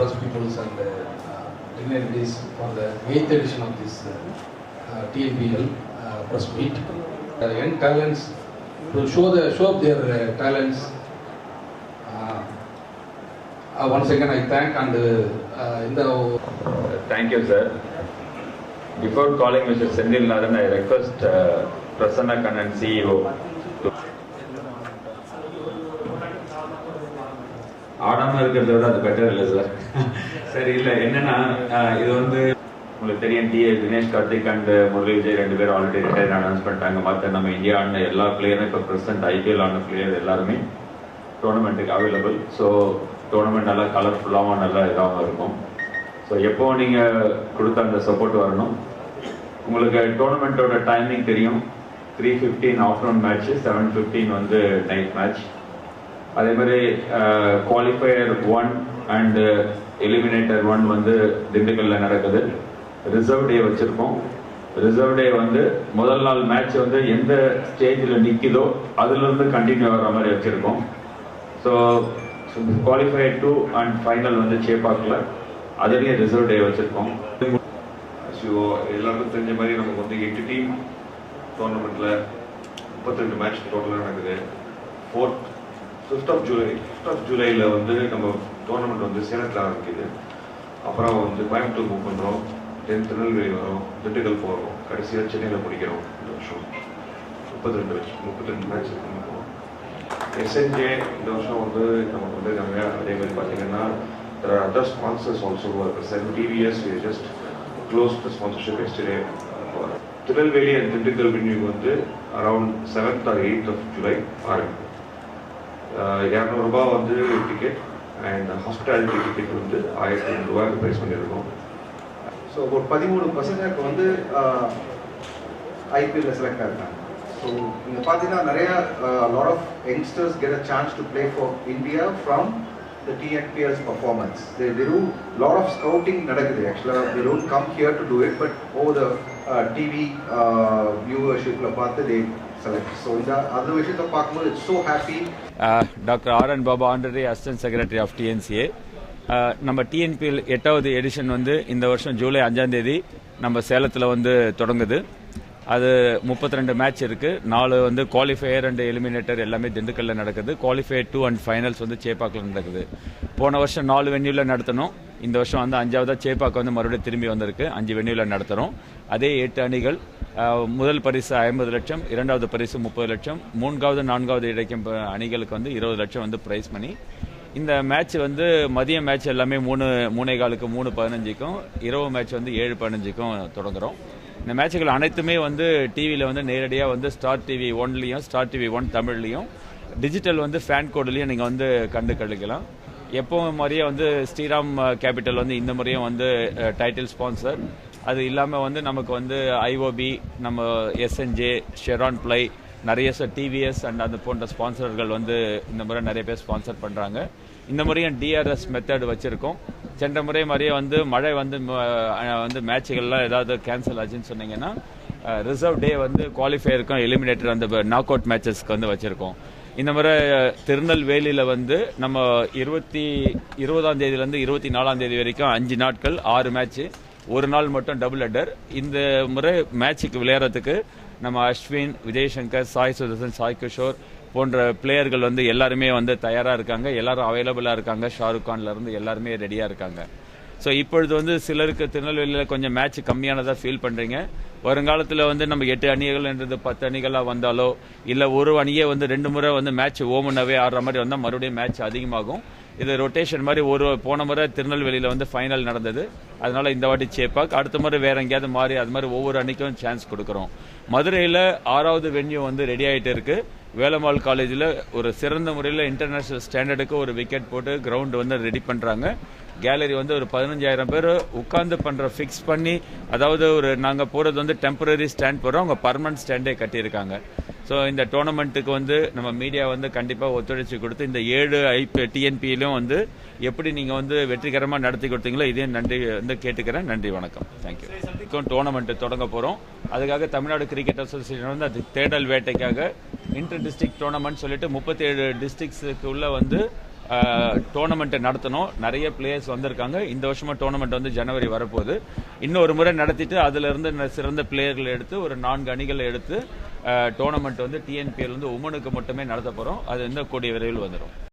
first peoples and uh, dignitaries for the eighth edition of this uh, uh, TNPL uh, press meet. Uh, young talents to show the show up their uh, talents. Uh, uh, once again, I thank and uh, in the Thank you, sir. Before calling Mr. Sendil Naran, I request uh, Prasanna Kannan, CEO, to ஆடாம இருக்கிறத விட அது better இல்லை sir சரி இல்லை என்னன்னா இது வந்து உங்களுக்கு தெரியும் டி தினேஷ் கார்த்திக் அண்ட் முரளி விஜய் ரெண்டு பேரும் ஆல்ரெடி ரிட்டையர் அனௌன்ஸ் பண்ணிட்டாங்க. மற்ற நம்ம இந்தியா ஆடின எல்லா பிளேயரும் இப்போ ப்ரெசென்ட் ஐபிஎல் ஆன பிளேயர் எல்லாருமே டோர்னமெண்ட்டுக்கு அவைலபிள் ஸோ டோர்னமெண்ட் நல்லா கலர்ஃபுல்லாகவும் நல்லா இதாகவும் இருக்கும். ஸோ எப்போ நீங்கள் கொடுத்த அந்த சப்போர்ட் வரணும்? உங்களுக்கு டோர்னமெண்ட்டோட டைமிங் தெரியும். Three fifteen afternoon match seven fifteen வந்து நைட் மேட்ச் அதே மாதிரி qualifier one and eliminator one வந்து திண்டுக்கல்ல நடக்குது. ரிசர்வ் டே வச்சிருக்கோம். ரிசர்வ் டே வந்து முதல் நாள் மேட்ச் வந்து எந்த ஸ்டேஜில் நிற்கிதோ அதுலேருந்து கண்டினியூ ஆகிற மாதிரி வச்சுருக்கோம். So qualify two and final வந்து சேப்பாக்கில் அதுலேயும் ரிசர்வ் டே வச்சுருக்கோம். ஸோ எல்லாருக்கும் தெரிஞ்ச மாதிரி நமக்கு வந்து எட்டு டீம் டோர்னமெண்ட்டில் முப்பத்தெண்டு மேட்ச் டோட்டலாக நடக்குது. Fourth fifth of July fifth of ஜூலையில் வந்து நம்ம டோர்னமெண்ட் வந்து சேலத்தில் ஆரம்பிக்குது. அப்புறம் வந்து கோயம்புத்தூர் மூவ் பண்ணுறோம் தென் திருநெல்வேலி வரோம். திண்டுக்கல் போகிறோம் கடைசியாக சென்னையில் முடிக்கிறோம் இந்த வருஷம். முப்பத்தி ரெண்டு மேட்ச் முப்பத்தி ரெண்டு மேட்ச் இருக்கோம் எஸ்என்ஜே இந்த வருஷம் வந்து நமக்கு வந்து நிறையா அதே மாதிரி பார்த்தீங்கன்னா there are other sponsors also who are present. TVS, we just closed the sponsorship yesterday. Tirunelveli and Dindigul venue வந்து around seventh or eighth of July ஆரம்பிக்கும். இரநூறுபா வந்து டிக்கெட் அண்ட் ஹாஸ்பிட்டாலிட்டி டிக்கெட் வந்து ஆயிரத்தி ஐநூறுரூவாய்க்கு ப்ரைஸ் பண்ணியிருக்கோம். ஸோ ஒரு பதிமூணு பசங்களுக்கு வந்து ஐபிஎல்ல செலக்ட் ஆகிருக்காங்க ஸோ இங்கே பார்த்தீங்கன்னா நிறைய lot of youngsters get a chance to play for India from the TNPL performance they they do lot of scouting நடக்குது. ஆக்சுவலாக they don't come here to do it but oh the TV வியூவர்ஷிப்பில் பார்த்து விஷயத்தை பார்க்கும்போது it's so happy doctor R N Baba ஆண்டரே assistant secretary of TNCA நம்ம TNPL எட்டாவது edition வந்து இந்த வருஷம் ஜூலை அஞ்சாம் தேதி நம்ம சேலத்தில் வந்து தொடங்குது. அது 32 ரெண்டு மேட்ச் இருக்கு. நாலு வந்து குவாலிஃபையர் அண்ட் எலிமினேட்டர் எல்லாமே திண்டுக்கல்ல நடக்குது. குவாலிஃபையர் டூ அண்ட் ஃபைனல்ஸ் வந்து சேப்பாக்கில் நடக்குது. போன வருஷம் நாலு வென்யூவில் நடத்தணும் இந்த வருஷம் வந்து அஞ்சாவதா சேப்பாக்கு வந்து மறுபடியும் திரும்பி வந்திருக்கு. அஞ்சு வென்யூவில் நடத்துகிறோம் அதே எட்டு அணிகள் முதல் பரிசு ஐம்பது லட்சம் இரண்டாவது பரிசு முப்பது லட்சம் மூன்றாவது நான்காவது இடைக்கும் அணிகளுக்கு வந்து இருபது லட்சம் வந்து ப்ரைஸ் பண்ணி இந்த மேட்ச் வந்து மதிய மேட்ச் எல்லாமே மூணு மூணே காலுக்கு மூணு பதினஞ்சுக்கும் இரவு மேட்ச் வந்து ஏழு பதினஞ்சுக்கும் தொடங்குகிறோம் இந்த மேட்சுகள் அனைத்துமே வந்து டிவியில் வந்து நேரடியாக வந்து ஸ்டார் டிவி ஒன்லையும் ஸ்டார் டிவி ஒன் தமிழ்லையும் டிஜிட்டல் வந்து ஃபேன் கோடுலேயும் நீங்கள் வந்து கண்டு கழிக்கலாம். எப்பவும் மாதிரியே வந்து ஸ்ரீராம் கேபிட்டல் வந்து இந்த முறையும் வந்து டைட்டில் ஸ்பான்சர் அது இல்லாமல் வந்து நமக்கு வந்து ஐஓபி நம்ம எஸ்என்ஜே ஷெரான் பிளை நிறைய டிவிஎஸ் அண்ட் அந்த போன்ற ஸ்பான்சர்கள் வந்து இந்த முறை நிறைய பேர் ஸ்பான்சர் பண்ணுறாங்க இந்த முறையும் டிஆர்எஸ் மெத்தட் வச்சுருக்கோம். சென்ற முறை மாதிரியே வந்து மழை வந்து வந்து மேட்சுகள்லாம் ஏதாவது கேன்சல் ஆச்சுன்னு சொன்னீங்கன்னா ரிசர்வ் டே வந்து குவாலிஃபையருக்கும் எலிமினேட்டர் அந்த நாக் அவுட் மேட்சஸ்க்கு வந்து வச்சுருக்கோம். இந்த முறை திருநெல்வேலியில் வந்து நம்ம இருபத்தி இருபதாம் தேதியிலேருந்து இருபத்தி நாலாம் தேதி வரைக்கும் அஞ்சு நாட்கள் ஆறு மேட்ச்சு ஒரு நாள் மட்டும் டபுள் ஹெட்டர் இந்த முறை மேட்சுக்கு விளையாடுறதுக்கு நம்ம அஸ்வின் விஜய்சங்கர் சாய் சுதர்சன் சாய் கிஷோர் போன்ற பிளேயர்கள் வந்து எல்லாருமே வந்து தயாராக இருக்காங்க. எல்லாரும் அவைலபிளாக இருக்காங்க. ஷாருக் இருந்து எல்லாருமே ரெடியாக இருக்காங்க. ஸோ இப்பொழுது வந்து சிலருக்கு திருநெல்வேலியில் கொஞ்சம் மேட்ச் கம்மியானதாக ஃபீல் பண்ணுறீங்க வருங்காலத்தில் வந்து நம்ம எட்டு அணிகள்ன்றது பத்து அணிகளாக வந்தாலோ இல்லை ஒரு அணியே வந்து ரெண்டு முறை வந்து மேட்ச் ஓமனாவே ஆடுற மாதிரி வந்தால் மறுபடியும் மேட்ச் அதிகமாகும். இது ரொட்டேஷன் மாதிரி ஒரு போன முறை திருநெல்வேலியில் வந்து ஃபைனல் நடந்தது. அதனால் இந்த வாட்டி சேப்பாக் அடுத்த முறை வேற எங்கேயாவது மாறி அது மாதிரி ஒவ்வொரு அணிக்கும் சான்ஸ் கொடுக்குறோம். மதுரையில் ஆறாவது வென்யூ வந்து ரெடி ஆகிட்டு இருக்குது வேலம்மாள் காலேஜில் ஒரு சிறந்த முறையில் இன்டர்நேஷ்னல் ஸ்டாண்டர்டுக்கு ஒரு விக்கெட் போட்டு கிரவுண்டு வந்து ரெடி பண்ணுறாங்க கேலரி வந்து ஒரு பதினஞ்சாயிரம் பேர் உட்காந்து பண்ணுற ஃபிக்ஸ் பண்ணி அதாவது ஒரு நாங்கள் போகிறது வந்து டெம்பரரி ஸ்டாண்ட் போடுறோம் அவங்க பர்மனன்ட் ஸ்டாண்டே கட்டியிருக்காங்க. ஸோ இந்த டோர்னமெண்ட்டுக்கு வந்து நம்ம மீடியா வந்து கண்டிப்பாக ஒத்துழைச்சி கொடுத்து இந்த ஏழு ஐபி டிஎன்பியிலும் வந்து எப்படி நீங்கள் வந்து வெற்றிகரமாக நடத்தி கொடுத்தீங்களோ இதே நன்றி வந்து கேட்டுக்கிறேன். நன்றி வணக்கம். தேங்க்யூ டோர்னமெண்ட்டு தொடங்க போகிறோம் அதுக்காக தமிழ்நாடு கிரிக்கெட் அசோசியேஷன் வந்து அது தேடல் வேட்டைக்காக இன்டர் டிஸ்ட்ரிக்ட் டோர்னமெண்ட் சொல்லிட்டு முப்பத்தேழு டிஸ்ட்ரிக்ஸுக்கு உள்ள வந்து டோர்னமெண்ட்டை நடத்தணும். நிறைய பிளேயர்ஸ் வந்திருக்காங்க. இந்த வருஷமா டோர்னமெண்ட் வந்து ஜனவரி வரப்போகுது. இன்னொரு முறை நடத்திட்டு அதிலிருந்து ந- சிறந்த பிளேயர்களை எடுத்து ஒரு நான்கு அணிகளை எடுத்து டோர்னமெண்ட் வந்து டிஎன்பிஎல் வந்து உமனுக்கு மட்டுமே நடத்த போகிறோம் அது இன்னும் கூடிய விரைவில் வந்துடும்